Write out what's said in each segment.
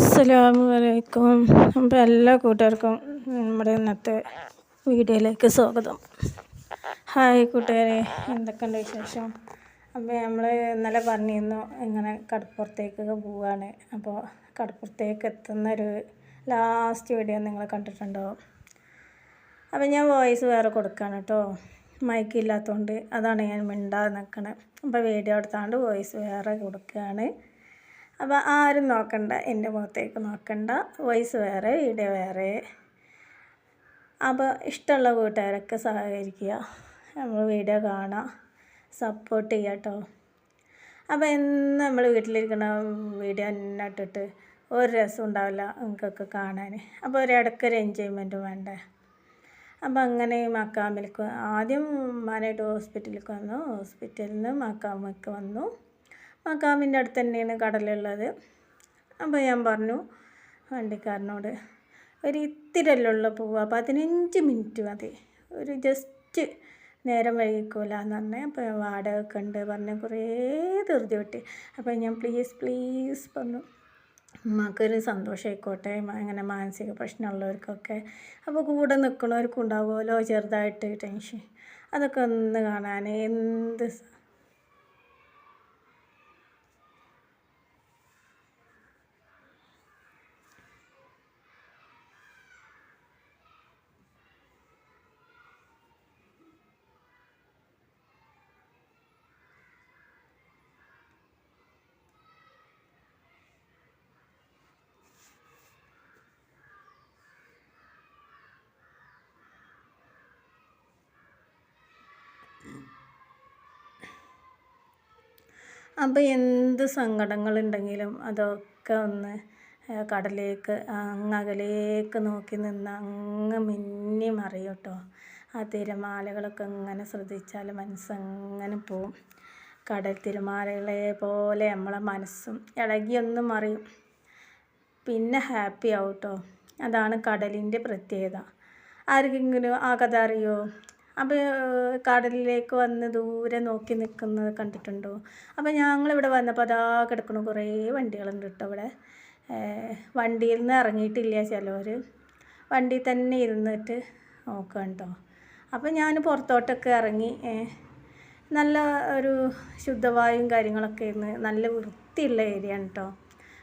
അസ്സലാമു അപ്പോൾ എല്ലാ കൂട്ടുകാർക്കും നമ്മുടെ ഇന്നത്തെ വീഡിയോയിലേക്ക് സ്വാഗതം. ഹായ് കൂട്ടുകാരെ എന്തൊക്കെയുണ്ട് വിശേഷം? അപ്പോൾ നമ്മൾ ഇന്നലെ പറഞ്ഞിരുന്നു ഇങ്ങനെ കടപ്പുറത്തേക്കൊക്കെ പോവുകയാണ് അപ്പോൾ കടപ്പുറത്തേക്ക് എത്തുന്ന ഒരു ലാസ്റ്റ് വീഡിയോ നിങ്ങൾ കണ്ടിട്ടുണ്ടോ? അപ്പോൾ ഞാൻ വോയിസ് വേറെ കൊടുക്കുകയാണ് കേട്ടോ മൈക്ക് ഇല്ലാത്തതുകൊണ്ട് അതാണ് ഞാൻ മിണ്ടാതെ നിൽക്കണത് അപ്പോൾ വീഡിയോ എടുത്താണ്ട് വോയിസ് വേറെ കൊടുക്കുകയാണ് അപ്പോൾ ആരും നോക്കണ്ട എന്റെ മുഖത്തേക്ക് നോക്കണ്ട വോയിസ് വേറെ വീഡിയോ വേറെ. അപ്പോൾ ഇഷ്ടമുള്ള കൂട്ടുകാരൊക്കെ സഹകരിക്കുക നമ്മൾ വീഡിയോ കാണാം സപ്പോർട്ട് ചെയ്യുക കേട്ടോ. അപ്പോൾ എന്ന് നമ്മൾ വീട്ടിലിരിക്കുന്ന വീഡിയോ തന്നെ ഇട്ടിട്ട് ഒരു രസം ഉണ്ടാവില്ല നിങ്ങൾക്കൊക്കെ കാണാൻ. അപ്പോൾ ഒരു ഇടയ്ക്കൊരു എൻജോയ്മെന്റും വേണ്ടേ. അപ്പോൾ അങ്ങനെ മക്കാമിലേക്ക് ആദ്യം മാനായിട്ട് ഹോസ്പിറ്റലിലേക്ക് വന്നു. ഹോസ്പിറ്റലിൽ നിന്ന് മക്കാമിലേക്ക് വന്നു. മക്കാമിന്റെ അടുത്ത് തന്നെയാണ് കടലുള്ളത്. അപ്പോൾ ഞാൻ പറഞ്ഞു വണ്ടിക്കാരനോട് ഒരു ഇത്തിരല്ലുള്ള പോവുക പതിനഞ്ച് മിനിറ്റ് മതി. ഒരു ജസ്റ്റ് നേരം വൈകിക്കൂല എന്ന് പറഞ്ഞ് അപ്പോൾ വാടകയൊക്കെ ഉണ്ട് പറഞ്ഞ് കുറേ ധൃതി വെട്ടി. അപ്പോൾ ഞാൻ പ്ലീസ് പ്ലീസ് പറഞ്ഞു ഉമ്മാക്കൊരു സന്തോഷമായിക്കോട്ടെ അങ്ങനെ മാനസിക പ്രശ്നമുള്ളവർക്കൊക്കെ. അപ്പോൾ കൂടെ നിൽക്കുന്നവർക്കും ചെറുതായിട്ട് ടെൻഷൻ. അതൊക്കെ ഒന്ന് കാണാൻ എന്ത് അപ്പോൾ എന്ത് സങ്കടങ്ങളുണ്ടെങ്കിലും അതൊക്കെ ഒന്ന് കടലേക്ക് അങ്ങ് അകലേക്ക് നോക്കി നിന്ന് അങ്ങ് മിന്നി മറിയും കേട്ടോ ആ തിരമാലകളൊക്കെ ഇങ്ങനെ ശ്രദ്ധിച്ചാൽ മനസ്സങ്ങനെ പോവും. കടൽ തിരമാലകളെ പോലെ നമ്മളെ മനസ്സും ഇളകിയൊന്നും മറിയും. പിന്നെ ഹാപ്പി ആവും കേട്ടോ അതാണ് കടലിന്റെ പ്രത്യേകത. ആർക്കെങ്കിലും ആ കഥ അറിയോ അപ്പോൾ കടലിലേക്ക് വന്ന് ദൂരെ നോക്കി നിൽക്കുന്നത് കണ്ടിട്ടുണ്ടോ? അപ്പോൾ ഞങ്ങളിവിടെ വന്നപ്പോൾ അതാ കിടക്കണ കുറേ വണ്ടികളുണ്ട് കേട്ടോ ഇവിടെ. വണ്ടിയിൽ നിന്ന് ഇറങ്ങിയിട്ടില്ല ചിലവർ വണ്ടി തന്നെ ഇരുന്നിട്ട് നോക്കണ്ടോ അപ്പോൾ ഞാൻ പുറത്തോട്ടൊക്കെ ഇറങ്ങി നല്ല ഒരു ശുദ്ധവായും കാര്യങ്ങളൊക്കെ ഇരുന്ന് നല്ല വൃത്തിയുള്ള ഏരിയ ആണ് കേട്ടോ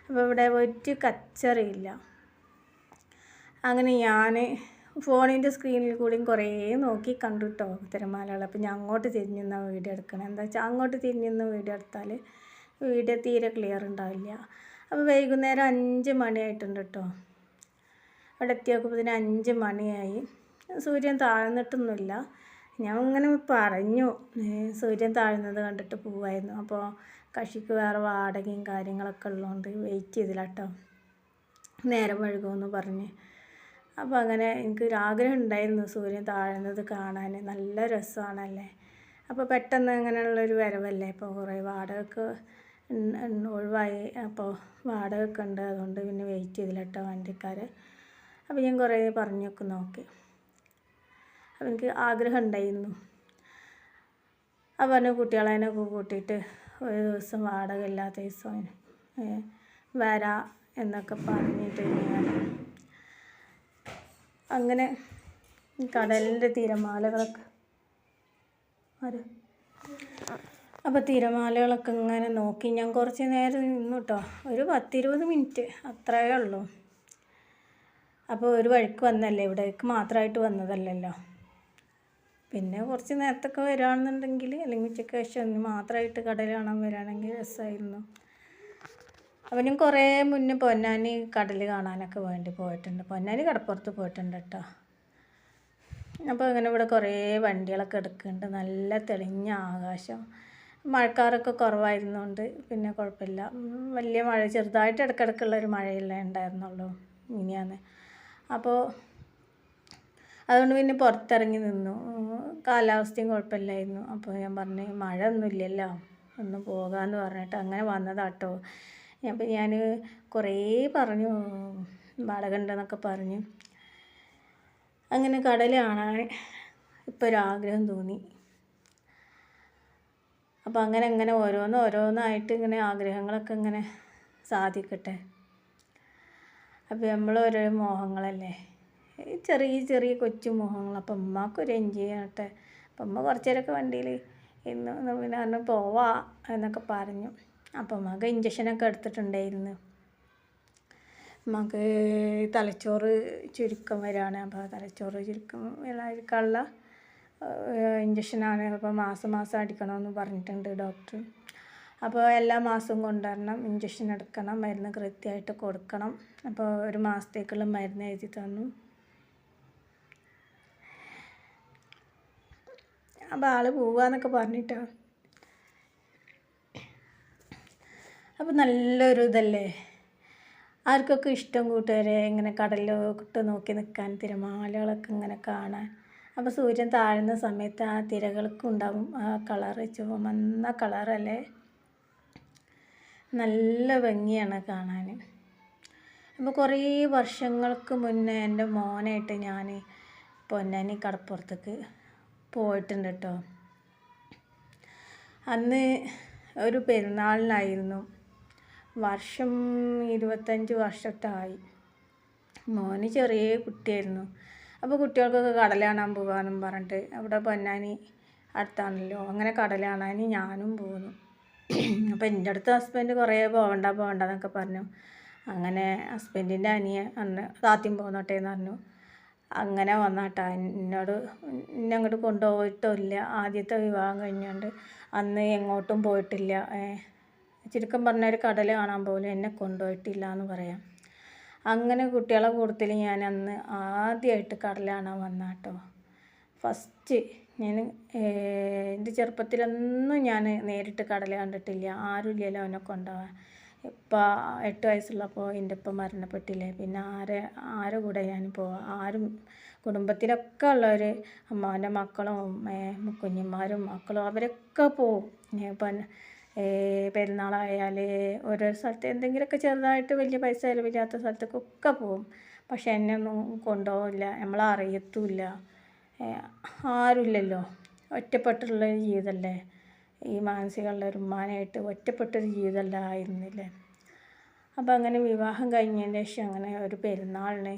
അപ്പോൾ ഇവിടെ ഒരു കച്ചറിയില്ല. അങ്ങനെ ഞാൻ ഫോണിന്റെ സ്ക്രീനിൽ കൂടിയും കുറേ നോക്കി കണ്ടു കേട്ടോ തിരമാലകൾ. അപ്പം ഞാൻ അങ്ങോട്ട് തിരിഞ്ഞു വീഡിയോ എടുക്കണം. എന്താ വെച്ചാൽ അങ്ങോട്ട് തിരിഞ്ഞു വീഡിയോ എടുത്താൽ വീഡിയോ തീരെ ക്ലിയർ ഉണ്ടാവില്ല. അപ്പോൾ വൈകുന്നേരം അഞ്ച് മണിയായിട്ടുണ്ട് കേട്ടോ അവിടെ എത്തിയപ്പോൾ അഞ്ച് മണിയായി. സൂര്യൻ താഴ്ന്നിട്ടൊന്നുമില്ല. ഞാൻ ഇങ്ങനെ പറഞ്ഞു സൂര്യൻ താഴ്ന്നത് കണ്ടിട്ട് പോവായിരുന്നു. അപ്പോൾ കഷിക്ക് വേറെ വാടകയും കാര്യങ്ങളൊക്കെ ഉള്ളതുകൊണ്ട് വെയിറ്റ് ചെയ്തില്ല കേട്ടോ നേരം വഴുകുമെന്ന് പറഞ്ഞ് അപ്പോൾ അങ്ങനെ എനിക്കൊരു ആഗ്രഹം ഉണ്ടായിരുന്നു സൂര്യൻ താഴുന്നത് കാണാൻ. നല്ല രസമാണല്ലേ? അപ്പോൾ പെട്ടെന്ന് അങ്ങനെയുള്ളൊരു വരവല്ലേ? ഇപ്പോൾ കുറേ വാടകയ്ക്ക് ഒഴിവായി. അപ്പോൾ വാടകയൊക്കെ ഉണ്ട്. അതുകൊണ്ട് പിന്നെ വെയിറ്റ് ചെയ്തില്ല കേട്ടോ വണ്ടിക്കാർ അപ്പോൾ ഞാൻ കുറേ പറഞ്ഞൊക്കെ നോക്കി. അപ്പോൾ എനിക്ക് ആഗ്രഹം ഉണ്ടായിരുന്നു. അപ്പോൾ പറഞ്ഞു കുട്ടികളതിനൊക്കെ കൂട്ടിയിട്ട് ഒരു ദിവസം വാടക ഇല്ലാത്ത ദിവസം വരാ എന്നൊക്കെ പറഞ്ഞിട്ട് ഞാൻ അങ്ങനെ കടലിന്റെ തിരമാലകളൊക്കെ. ആര്? അപ്പോൾ തിരമാലകളൊക്കെ ഇങ്ങനെ നോക്കി. ഞാൻ കുറച്ച് നേരം നിന്നു കേട്ടോ ഒരു പത്തിരുപത് മിനിറ്റ് അത്രയേ ഉള്ളൂ. അപ്പോൾ ഒരു വഴിക്ക് വന്നല്ലേ? ഇവിടേക്ക് മാത്രമായിട്ട് വന്നതല്ലല്ലോ. പിന്നെ കുറച്ച് നേരത്തൊക്കെ വരികയാണെന്നുണ്ടെങ്കിൽ അല്ലെങ്കിൽ ഉച്ചയ്ക്ക് ശേഷം മാത്രമായിട്ട് കടൽ കാണാൻ വരികയാണെങ്കിൽ രസമായിരുന്നു ഞാൻ കുറേ മുന്നേ പൊന്നാനി കടൽ കാണാനൊക്കെ വേണ്ടി പോയിട്ടുണ്ട്. പൊന്നാനി കടപ്പുറത്ത് പോയിട്ടുണ്ട് കേട്ടോ. അപ്പോൾ ഇങ്ങനെ ഇവിടെ കുറേ വണ്ടികളൊക്കെ എടുക്കുന്നുണ്ട്. നല്ല തെളിഞ്ഞ ആകാശം. മഴക്കാറൊക്കെ കുറവായിരുന്നുകൊണ്ട് പിന്നെ കുഴപ്പമില്ല. വലിയ മഴ ചെറുതായിട്ട് ഇടക്കിടക്കുള്ള ഒരു മഴയല്ലേ ഉണ്ടായിരുന്നുള്ളൂ ഇനിയാന്ന് അപ്പോൾ അതുകൊണ്ട് പിന്നെ പുറത്തിറങ്ങി നിന്നു. കാലാവസ്ഥയും കുഴപ്പമില്ലായിരുന്നു. അപ്പോൾ ഞാൻ പറഞ്ഞു മഴ ഒന്നുമില്ലല്ലോ ഒന്ന് പോകാമെന്ന് പറഞ്ഞിട്ട് അങ്ങനെ വന്നതാട്ടോ. അപ്പം ഞാൻ കുറേ പറഞ്ഞു വാടക പറഞ്ഞു. അങ്ങനെ കടൽ കാണാൻ ഇപ്പോൾ ഒരാഗ്രഹം തോന്നി. അപ്പോൾ അങ്ങനെ അങ്ങനെ ഓരോന്ന് ഓരോന്നായിട്ട് ഇങ്ങനെ ആഗ്രഹങ്ങളൊക്കെ ഇങ്ങനെ സാധിക്കട്ടെ. അപ്പോൾ നമ്മളോരോ മോഹങ്ങളല്ലേ? ചെറിയ ചെറിയ കൊച്ചു മോഹങ്ങൾ അപ്പം ഉമ്മാക്കൊരു എൻജോയ് ചെയ്യട്ടെ അപ്പം ഉമ്മ കുറച്ചേരൊക്കെ വണ്ടിയിൽ ഇന്ന് പിന്നെ പറഞ്ഞു പോവാ എന്നൊക്കെ പറഞ്ഞു. അപ്പം ഉമ്മക്ക് ഇഞ്ചക്ഷനൊക്കെ എടുത്തിട്ടുണ്ടായിരുന്നു. ഉമ്മക്ക് തലച്ചോറ് ചുരുക്കം വരികയാണ് അപ്പോൾ തലച്ചോറ് ചുരുക്കം വരാതിരിക്കാനുള്ള ഇഞ്ചക്ഷനാണ്. അപ്പോൾ മാസം മാസം അടിക്കണമെന്ന് പറഞ്ഞിട്ടുണ്ട് ഡോക്ടർ. അപ്പോൾ എല്ലാ മാസവും കൊണ്ടുവരണം. ഇഞ്ചക്ഷൻ എടുക്കണം. മരുന്ന് കൃത്യമായിട്ട് കൊടുക്കണം. അപ്പോൾ ഒരു മാസത്തേക്കുള്ള മരുന്ന് എഴുതി തന്നു. അപ്പോൾ ആൾ പോവാന്നൊക്കെ പറഞ്ഞിട്ടാണ് അപ്പോൾ നല്ലൊരു ഇതല്ലേ? ആർക്കൊക്കെ ഇഷ്ടം കൂട്ടുകാരെ ഇങ്ങനെ കടലിലോട്ട് നോക്കി നിൽക്കാൻ തിരമാലകളൊക്കെ ഇങ്ങനെ കാണാൻ? അപ്പോൾ സൂര്യൻ താഴുന്ന സമയത്ത് ആ തിരകൾക്ക് ഉണ്ടാവും ആ കളറ് ചുവന്ന കളറല്ലേ? നല്ല ഭംഗിയാണ് കാണാൻ അപ്പോൾ കുറേ വർഷങ്ങൾക്ക് മുന്നേ എന്റെ മോനായിട്ട് ഞാൻ പൊന്നാനി കടപ്പുറത്തേക്ക് പോയിട്ടുണ്ട് കേട്ടോ അന്ന് ഒരു പെരുന്നാളിനായിരുന്നു. വർഷം ഇരുപത്തഞ്ച് വർഷത്തായി. മോന് ചെറിയ കുട്ടിയായിരുന്നു. അപ്പോൾ കുട്ടികൾക്കൊക്കെ കടൽ കാണാൻ പോകാമെന്നും പറഞ്ഞിട്ട് അവിടെ പൊന്നാനി അടുത്താണല്ലോ. അങ്ങനെ കടൽ കാണാൻ ഞാനും പോന്നു. അപ്പോൾ എന്റെ അടുത്ത് ഹസ്ബൻഡ് കുറേ പോകണ്ട പോകണ്ട എന്നൊക്കെ പറഞ്ഞു. അങ്ങനെ ഹസ്ബൻഡിന്റെ അനിയ അന്ന് താത്യം പോന്നോട്ടെ എന്ന് പറഞ്ഞു. അങ്ങനെ വന്നാട്ടാ. എന്നോട് എന്നെ അങ്ങോട്ട് കൊണ്ടുപോയിട്ടില്ല ആദ്യത്തെ വിവാഹം കഴിഞ്ഞുകൊണ്ട് അന്ന് എങ്ങോട്ടും പോയിട്ടില്ല. ചുരുക്കം പറഞ്ഞ ഒരു കടൽ കാണാൻ പോലും എന്നെ കൊണ്ടുപോയിട്ടില്ല എന്ന് പറയാം. അങ്ങനെ കുട്ടികളെ കൂട്ടത്തിൽ ഞാൻ അന്ന് ആദ്യമായിട്ട് കടൽ കാണാൻ വന്ന കേട്ടോ ഫസ്റ്റ് ഞാൻ എന്റെ ചെറുപ്പത്തിലൊന്നും ഞാൻ നേരിട്ട് കടൽ കണ്ടിട്ടില്ല. ആരുമില്ലല്ലോ അവനെ കൊണ്ടുപോകാൻ ഇപ്പം എട്ട് വയസ്സുള്ളപ്പോൾ എന്റെ ഇപ്പം മരണപ്പെട്ടില്ലേ. പിന്നെ ആരെ ആരെ കൂടെ ഞാൻ പോവാം? ആരും കുടുംബത്തിലൊക്കെ ഉള്ളവർ അമ്മാവന്റെ മക്കളും കുഞ്ഞുമാരും മക്കളും അവരൊക്കെ പോവും. ഇപ്പം പെരുന്നാളായാൽ ഓരോ സ്ഥലത്ത് എന്തെങ്കിലുമൊക്കെ ചെറുതായിട്ട് വലിയ പൈസ ചിലവില്ലാത്ത സ്ഥലത്തേക്കൊക്കെ പോകും പക്ഷെ എന്നെ ഒന്നും കൊണ്ടുപോകില്ല നമ്മളെ അറിയത്തുമില്ല ആരുമില്ലല്ലോ ഒറ്റപ്പെട്ടുള്ള ജീവിതമല്ലേ ഈ മാനസികമുള്ള ഒരു ഉമ്മാനായിട്ട് ഒറ്റപ്പെട്ടൊരു ജീവിതമല്ല ആയിരുന്നില്ലേ. അപ്പോൾ അങ്ങനെ വിവാഹം കഴിഞ്ഞതിന് ശേഷം അങ്ങനെ ഒരു പെരുന്നാളിന്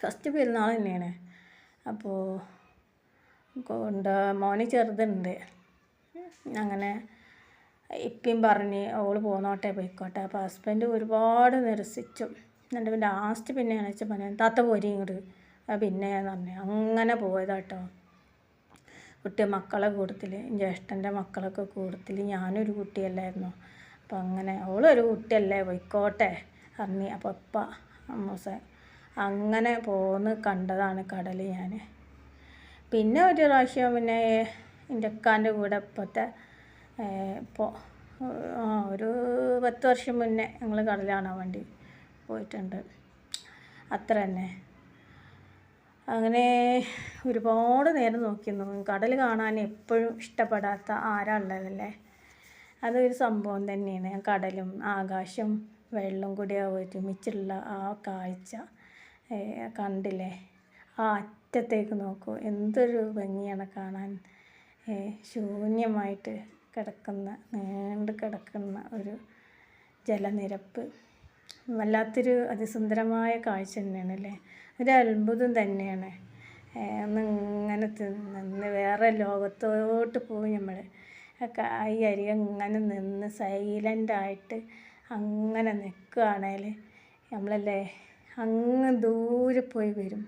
ഫസ്റ്റ് പെരുന്നാൾ തന്നെയാണ്. അപ്പോൾ കൊണ്ട് മോന് ചെറുതുണ്ട്. അങ്ങനെ ഇപ്പം പറഞ്ഞ് അവൾ പോന്നോട്ടെ പോയിക്കോട്ടെ. അപ്പോൾ ഹസ്ബൻഡ് ഒരുപാട് നിരസിച്ചു. എന്നിട്ട് ലാസ്റ്റ് പിന്നെ വെച്ചാൽ പറഞ്ഞു താത്ത പോരി ഇങ്ങോട്ട് പിന്നെ പറഞ്ഞു അങ്ങനെ പോയതാട്ടോ കുട്ടി മക്കളെ കൂട്ടത്തിൽ ജ്യേഷ്ഠന്റെ മക്കളൊക്കെ കൂട്ടത്തിൽ ഞാനൊരു കുട്ടിയല്ലായിരുന്നു. അപ്പം അങ്ങനെ അവളൊരു കുട്ടിയല്ലേ പോയിക്കോട്ടെ. അറിഞ്ഞി അപ്പോൾ അപ്പ അമ്മൂസ അങ്ങനെ പോന്ന് കണ്ടതാണ് കടൽ ഞാൻ പിന്നെ ഒരു പ്രാവശ്യം പിന്നെ എന്റെ അക്കാന്റെ കൂടെ ഇപ്പോഴത്തെ ഇപ്പോൾ ഒരു പത്ത് വർഷം മുന്നേ ഞങ്ങൾ കടൽ കാണാൻ വേണ്ടി പോയിട്ടുണ്ട്. അത്ര തന്നെ. അങ്ങനെ ഒരുപാട് നേരം നോക്കിയിരുന്നു. കടൽ കാണാൻ എപ്പോഴും ഇഷ്ടപ്പെടാത്ത ആരാളുള്ളതല്ലേ അതൊരു സംഭവം തന്നെയാണ്. കടലും ആകാശം വെള്ളം കൂടി ഒരുമിച്ചുള്ള ആ കാഴ്ച കണ്ടില്ലേ? ആ അറ്റത്തേക്ക് നോക്കൂ. എന്തൊരു ഭംഗിയാണ് കാണാൻ. ശൂന്യമായിട്ട് കിടക്കുന്ന നീണ്ട് കിടക്കുന്ന ഒരു ജലനിരപ്പ്. വല്ലാത്തൊരു അതിസുന്ദരമായ കാഴ്ച തന്നെയാണ് അല്ലേ ഒരു അത്ഭുതം തന്നെയാണ്. ഒന്നിങ്ങനെ നിന്ന് വേറെ ലോകത്തോട്ട് പോയി നമ്മൾ ഈ അരി അങ്ങനെ നിന്ന് സൈലന്റായിട്ട് അങ്ങനെ നിൽക്കുകയാണെങ്കിൽ നമ്മളല്ലേ അങ്ങ് ദൂരെ പോയി വരും.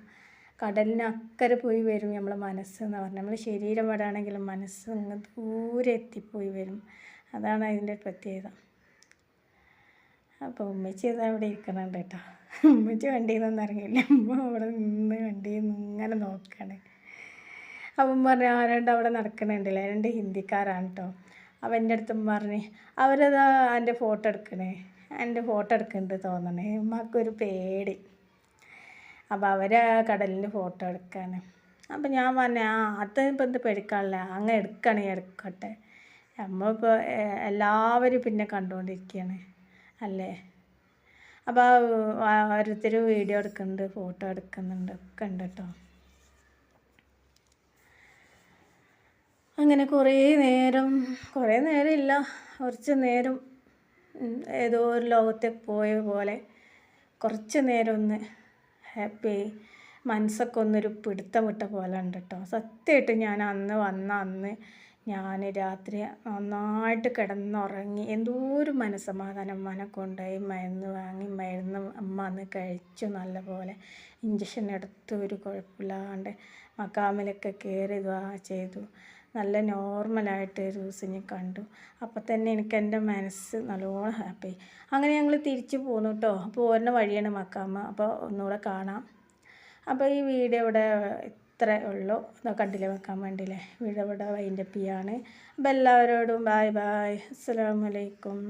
കടലിന് അക്കരെ പോയി വരും നമ്മളെ മനസ്സെന്ന് പറഞ്ഞാൽ നമ്മൾ ശരീരം പാടാണെങ്കിലും മനസ്സ് അങ്ങ് ദൂരെ എത്തിപ്പോയി വരും. അതാണ് അതിന്റെ പ്രത്യേകത. അപ്പോൾ ഉമ്മച്ചി ഇതാ അവിടെ ഇരിക്കുന്നുണ്ട് കേട്ടോ. ഉമ്മച്ചി വണ്ടിയിൽ നിന്നൊന്നും ഇറങ്ങിയില്ല. ഉമ്മ അവിടെ നിന്ന് വണ്ടിയിൽ നിന്ന് ഇങ്ങനെ നോക്കുകയാണ് അപ്പം പറഞ്ഞു ആ രണ്ട് അവിടെ നടക്കണുണ്ടല്ലേ രണ്ട് ഹിന്ദിക്കാരാണ് കേട്ടോ അപ്പം എന്റെ അടുത്തും പറഞ്ഞ് അവരതാ എന്റെ ഫോട്ടോ എടുക്കണേ. എന്റെ ഫോട്ടോ എടുക്കുന്നുണ്ട് തോന്നണേ. ഉമ്മക്കൊരു പേടി. അപ്പോൾ അവർ കടലിൽ ഫോട്ടോ എടുക്കാൻ അപ്പോൾ ഞാൻ പറഞ്ഞു ആ അത് ഇപ്പം എന്ത് പേടിക്കാനില്ല അങ്ങ് എടുക്കണേ എടുക്കട്ടെ. നമ്മളിപ്പോൾ എല്ലാവരും പിന്നെ കണ്ടുകൊണ്ടിരിക്കുകയാണ് അല്ലേ? അപ്പോൾ ഓരോരുത്തർ വീഡിയോ എടുക്കുന്നുണ്ട് ഫോട്ടോ എടുക്കുന്നുണ്ട് ഒക്കെ ഉണ്ട് കേട്ടോ അങ്ങനെ കുറേ നേരം കുറേ നേരം ഇല്ല കുറച്ച് നേരം ഏതോ ഒരു ലോകത്തെ പോയ പോലെ കുറച്ച് നേരം ഒന്ന് ഹാപ്പി. മനസ്സൊക്കെ ഒന്നൊരു പിടുത്തം വിട്ട പോലെ ഉണ്ട് കേട്ടോ സത്യമായിട്ട് ഞാൻ അന്ന് വന്ന അന്ന് ഞാൻ രാത്രി നന്നായിട്ട് കിടന്നുറങ്ങി. എന്തോ ഒരു മനസ്സമാധാനം മനക്കൊണ്ടായി മരുന്ന് വാങ്ങി മരുന്ന് അമ്മ അന്ന് കഴിച്ചു നല്ല പോലെ ഇഞ്ചക്ഷൻ എടുത്തു ഒരു കുഴപ്പമില്ലാണ്ട് മക്കാമിലൊക്കെ കയറി ഇതാ ചെയ്തു. നല്ല നോർമലായിട്ട് ഒരു ഞാൻ കണ്ടു. അപ്പം തന്നെ എനിക്ക് എന്റെ മനസ്സ് നല്ലോണം ഹാപ്പി അങ്ങനെ ഞങ്ങൾ തിരിച്ചു പോന്നു കേട്ടോ പോരുന്ന വഴിയാണ് മക്കാമ്മ. അപ്പോൾ ഒന്നുകൂടെ കാണാം. അപ്പോൾ ഈ വീഡിയോ ഇവിടെ ഇത്ര ഉള്ളൂ. കണ്ടില്ലേ വെക്കാൻ വേണ്ടിയില്ലേ വീഡിയോ ഇവിടെ വൈൻഡപ്പിയാണ് അപ്പോൾ എല്ലാവരോടും ബായ് ബായ് അസ്സാം വലൈക്കും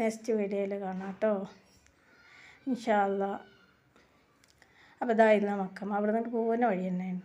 നെക്സ്റ്റ് വീഡിയോയിൽ കാണാം കേട്ടോ ഇൻഷാല്ല അപ്പോൾ ഇതായിരുന്നു മക്കം അവിടെ നിന്ന് പോകുന്ന വഴി തന്നെയാണ്.